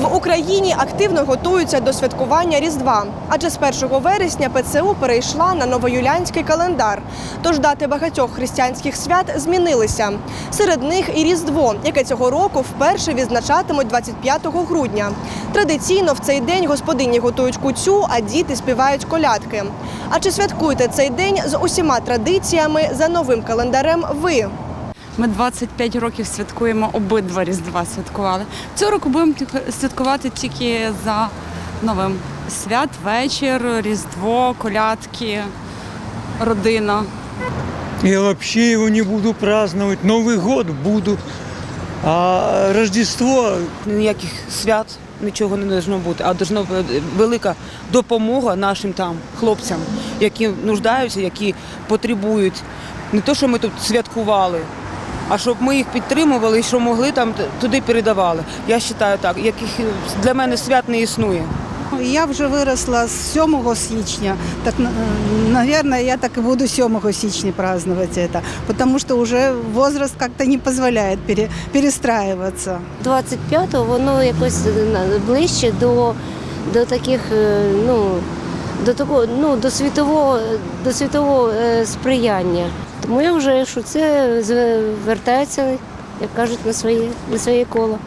В Україні активно готуються до святкування Різдва, адже з 1 вересня ПЦУ перейшла на новоюліанський календар. Тож дати багатьох християнських свят змінилися. Серед них і Різдво, яке цього року вперше відзначатимуть 25 грудня. Традиційно в цей день господині готують куцю, а діти співають колядки. А чи святкуєте цей день з усіма традиціями за новим календарем ви? Ми 25 років святкуємо обидва Різдва святкували. Цього року будемо святкувати тільки за новим свят, вечір, Різдво, колядки, родина. Я вообще его не буду праздновать. Новый год буду. А Рождество ніяких свят, нічого не должно бути, а должна бути велика допомога нашим там хлопцям, які нуждаються, які потребують. Не то, що ми тут святкували, а щоб ми їх підтримували і що могли там туди передавали. Я вважаю так, яких для мене свят не існує. Я вже виросла з 7 січня, так, наверное, я так и буду 7 січня праздновать это, потому что уже возраст как-то не позволяет пере, перестраиваться. 25-го воно якось е, ближче до, до таких, е, ну, до такого, ну, до світового, до світового е, сприяння. Тому я вважаю, що це звертається, як кажуть, на своє, на своє коло.